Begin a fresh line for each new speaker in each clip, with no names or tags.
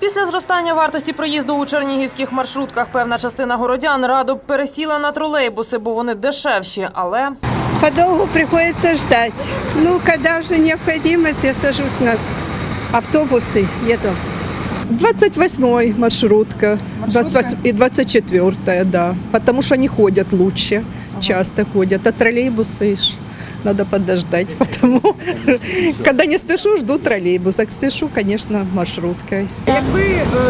Після зростання вартості проїзду у чернігівських маршрутках певна частина городян радо б пересіла на тролейбуси, бо вони дешевші. Але
Подолгу приходится ждать. Ну, когда уже необходимость, я сажусь на автобусы, еду автобус.
28 маршрутка, 20 и 24 да. Потому что они ходят лучше, часто ходят. А троллейбусы ж надо подождать. Потому, когда не спешу, жду троллейбус. Так спешу, конечно, маршруткой.
якби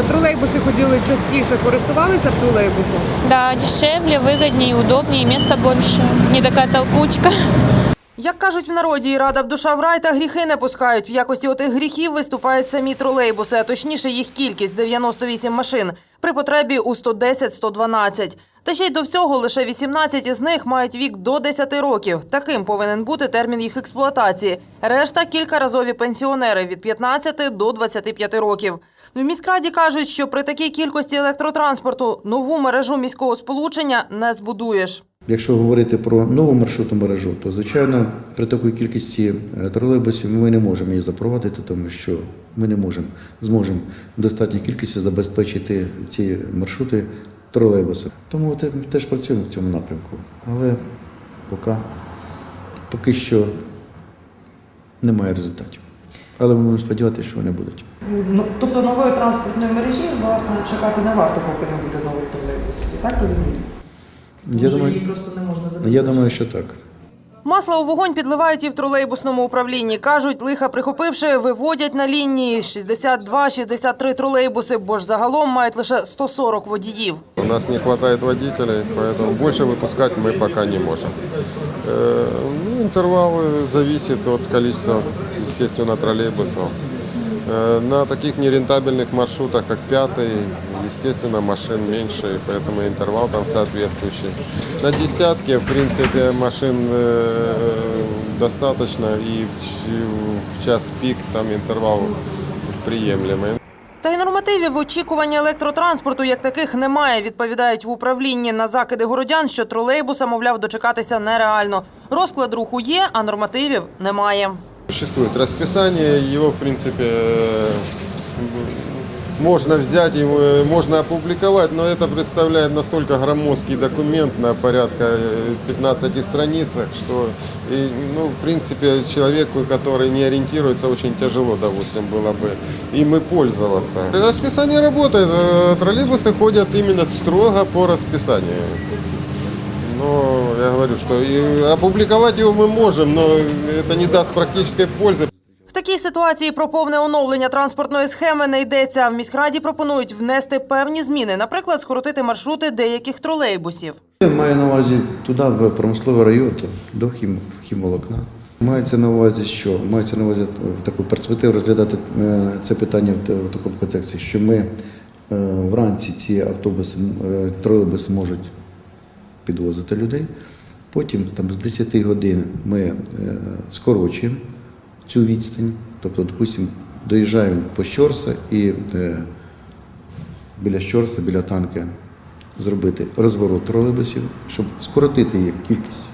тролейбуси ходили частіше, користувалися б тролейбусом?
Да, дешевле, выгоднее, удобнее, места больше. Не такая толкучка.
Як кажуть в народі, рада б душа в рай та гріхи не пускають. В якості отих гріхів виступають самі тролейбуси, а точніше їх кількість 98 машин. При потребі у 110-112. Та ще й до всього лише 18 із них мають вік до 10 років. Таким повинен бути термін їх експлуатації. Решта кількаразові пенсіонери від 15 до 25 років. В міськраді кажуть, що при такій кількості електротранспорту нову мережу міського сполучення не збудуєш.
Якщо говорити про нову маршрутну мережу, то звичайно при такій кількості е, тролейбусів ми не можемо її запровадити, тому що ми не можемо зможемо в достатній кількості забезпечити ці маршрути тролейбуси. Тому те- теж працюємо в цьому напрямку. Але поки, поки що немає результатів. Але ми будемо сподіватися, що вони будуть.
Ну, тобто нової транспортної мережі власне чекати не варто, поки не буде нових тролейбусів. Так розумію? Тому
Я
що
думаю,
її просто не можна забезпечити.
я думаю, що так.
Масло у вогонь підливають і в тролейбусному управлінні. Кажуть, лиха прихопивши, виводять на лінії 62-63 тролейбуси, бо ж загалом мають лише 140 водіїв.
У нас не хватает водителей, поэтому больше выпускать мы пока не можем. Э, ну, интервал зависит от количества, естественно, троллейбусов. Э, На таких нерентабельных маршрутах, как пятый, естественно, машин меньше, и поэтому интервал там соответствующий. На десятке, в принципе, машин э, достаточно, и в ч- в час пик там интервал приемлемый.
Та й нормативів очікування електротранспорту як таких немає, відповідають в управлінні на закиди городян, що тролейбуса, мовляв, дочекатися нереально. Розклад руху є, а нормативів немає.
Существует расписание, его, в принципе, э, можно взять, его э, можно опубликовать, но это представляет настолько громоздкий документ на порядка э, 15 страницах, что, и, ну, в принципе, человеку, который не ориентируется, очень тяжело, допустим, было бы им и пользоваться. Расписание работает, э, троллейбусы ходят именно строго по расписанию. Но я говорю, что и опубликовать его мы можем, но это не даст практической пользы.
Такій ситуації про повне оновлення транспортної схеми не йдеться. В міськраді пропонують внести певні зміни, наприклад, скоротити маршрути деяких тролейбусів.
Я маю на увазі туди, в промисловий район, до хім, хімволокна. Мається на увазі, що мається на увазі таку перспективу розглядати е, це питання в, такому контексті, що ми е, вранці ці автобуси, е, тролейбуси можуть підвозити людей. Потім там з 10 годин ми е, скорочуємо цю відстань. Тобто, допустимо, доїжджає він по Щорса і е, біля Щорса, біля танка зробити розворот тролейбусів, щоб скоротити їх кількість.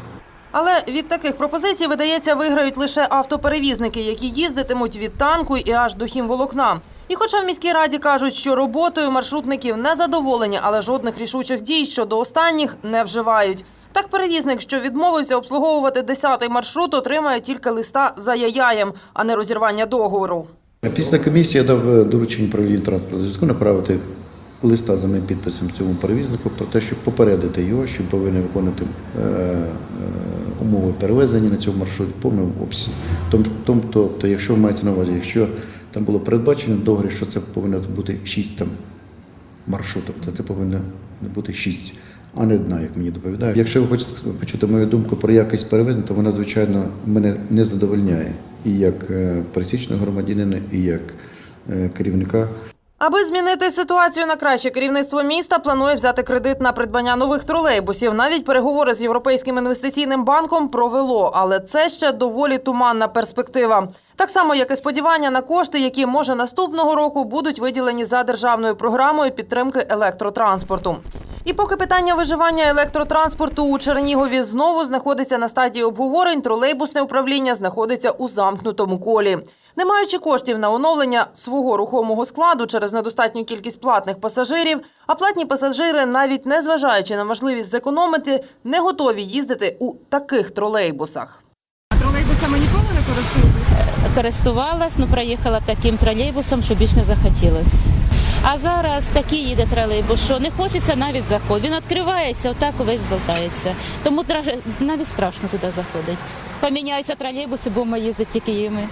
Але від таких пропозицій, видається, виграють лише автоперевізники, які їздитимуть від танку і аж до хімволокна. І хоча в міській раді кажуть, що роботою маршрутників не задоволені, але жодних рішучих дій щодо останніх не вживають. Так перевізник, що відмовився обслуговувати 10-й маршрут, отримає тільки листа за яяєм, а не розірвання договору.
Після комісії я дав е, доручення управління транспорту зв'язку направити листа за моїм підписом цьому перевізнику про те, щоб попередити його, що повинен виконати е, е, умови перевезення на цьому маршруті в повному обсязі. Тобто, якщо мається на увазі, якщо там було передбачено в договорі, що це повинно бути 6 там маршрутів, то це повинно бути 6, а не одна, як мені доповідають. Якщо ви хочете почути мою думку про якість перевезення, то вона, звичайно, мене не задовольняє і як е, пересічного громадянина, і як е, керівника
Аби змінити ситуацію на краще, керівництво міста планує взяти кредит на придбання нових тролейбусів. Навіть переговори з Європейським інвестиційним банком провело, але це ще доволі туманна перспектива. Так само, як і сподівання на кошти, які може наступного року будуть виділені за державною програмою підтримки електротранспорту. І поки питання виживання електротранспорту у Чернігові знову знаходиться на стадії обговорень, тролейбусне управління знаходиться у замкнутому колі. Не маючи коштів на оновлення свого рухомого складу через недостатню кількість платних пасажирів, а платні пасажири, навіть не зважаючи на можливість зекономити, не готові їздити у таких тролейбусах.
Тролейбусами ніколи не користуєтесь?
користувалась, ну проїхала таким тролейбусом, що більш не захотілося. А зараз такий їде тролейбус, що не хочеться навіть заходити. Він відкривається, отак увесь болтається. Тому навіть страшно туди заходить. Поміняються тролейбуси, бо ми їздить тільки їми.